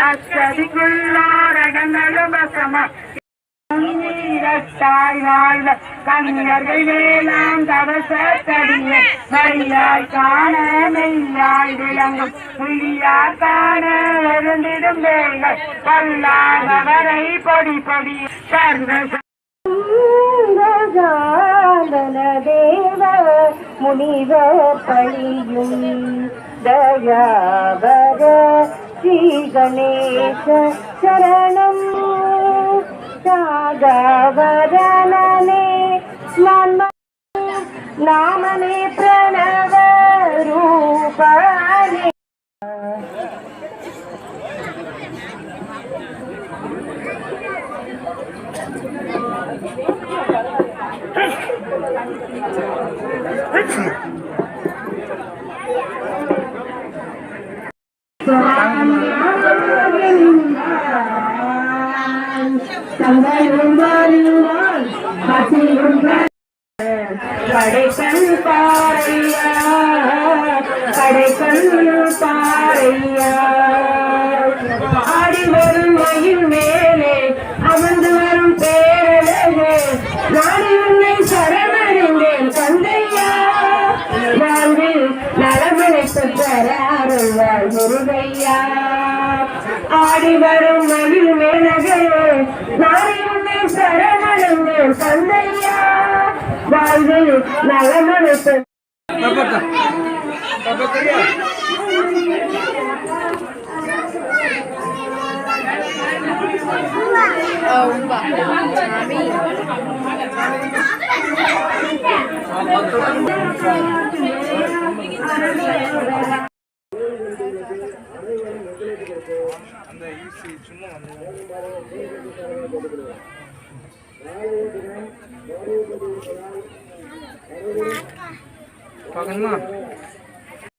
அச்சதிக்குள்ளோரகங்களும் வசமா நீரத்தாய் வாழ்ந்த கண்ணியர்கள் வேளாண் தவசத்தடிய வழியாய் காண மெய்யாய் விளங்கும் புள்ளியார் காண எழுந்திடும் வேங்கள் பல்லாதவரை பொடி பொடி சர்வ தேவ முனிவர் பழியும் శ్రీ గణేశ శరణం సాగవరణనే నన్ను నామనే ప్రణవ రూపానే Thank you. கடைக்கண் பாறையா கடைக்கண் பாறையா ஆடி வரும் மயில் மேலே அமர்ந்து வரும் பேரழகு நாடி உன்னை சரணடைந்தேன் தந்தையா வாழ்வில் நலமனை பெற்றாருள்வாள் முருகையா ஆடி வரும் மயில் மேலகு நாடி உன்னை சரணடைந்தேன் தந்தையா வாழ்வில் நலமனை பெற்ற பார்க்கணுமா